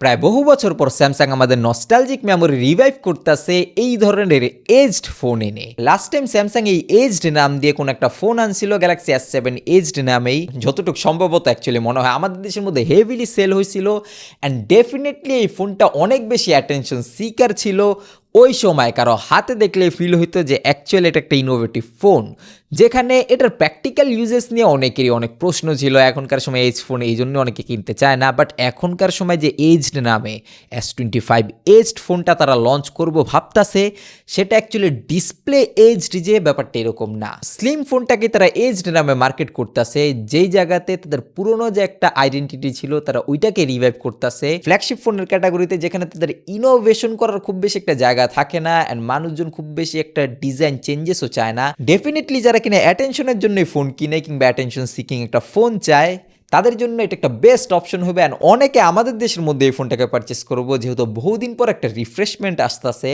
প্রায় বহু বছর পর স্যামসাং আমাদের নস্টালজিক মেমোরি রিভাইভ করতেছে এই ধরনের এজড ফোন এনে লাস্ট টাইম স্যামসাং এই এজড নাম দিয়ে কোন একটা ফোন আনছিল গ্যালাক্সি এস সেভেন এজড নামেই, যতটুকু সম্ভবত অ্যাকচুয়ালি মনে হয়। আমাদের দেশের মধ্যে হেভিলি সেল হয়েছিল অ্যান্ড ডেফিনেটলি এই ফোনটা অনেক বেশি অ্যাটেনশন সিকার ছিল ওই সময় কারও হাতে দেখলে ফিল হইতো যে অ্যাকচুয়ালি এটা একটা ইনোভেটিভ ফোন যেখানে এটার প্র্যাকটিক্যাল ইউজেস নিয়ে অনেকেরই অনেক প্রশ্ন ছিল। এখনকার সময় এইচ ফোন এই জন্য অনেকে কিনতে চায় না বাট এখনকার সময় যে এইজড নামে এস টোয়েন্টি ফাইভ এইজড ফোনটা তারা লঞ্চ করব ভাবতাছে, সেটা অ্যাকচুয়ালি ডিসপ্লে এইজড যে ব্যাপারটা এরকম না। স্লিম ফোনটাকে তারা এইজড নামে মার্কেট করতেছে, যেই জায়গাতে তাদের পুরনো যে একটা আইডেন্টিটি ছিল তারা ওইটাকে রিভাইভ করতেছে। ফ্ল্যাগশিপ ফোনের ক্যাটাগরিতে যেখানে তাদের ইনোভেশন করার খুব বেশি একটা জায়গা থাকে না অ্যান্ড মানুষজন খুব বেশি একটা ডিজাইন চেঞ্জেসও চায় না। ডেফিনেটলি যারা কিনা অ্যাটেনশনের জন্যই ফোন কিনে কিংবা অ্যাটেনশন সিকিং একটা ফোন চায়, তাদের জন্য এটা একটা বেস্ট অপশন হবে। অ্যান্ড অনেকে আমাদের দেশের মধ্যে এই ফোনটাকে পারচেস করব, যেহেতু বহুদিন পর একটা রিফ্রেশমেন্ট আসতেছে।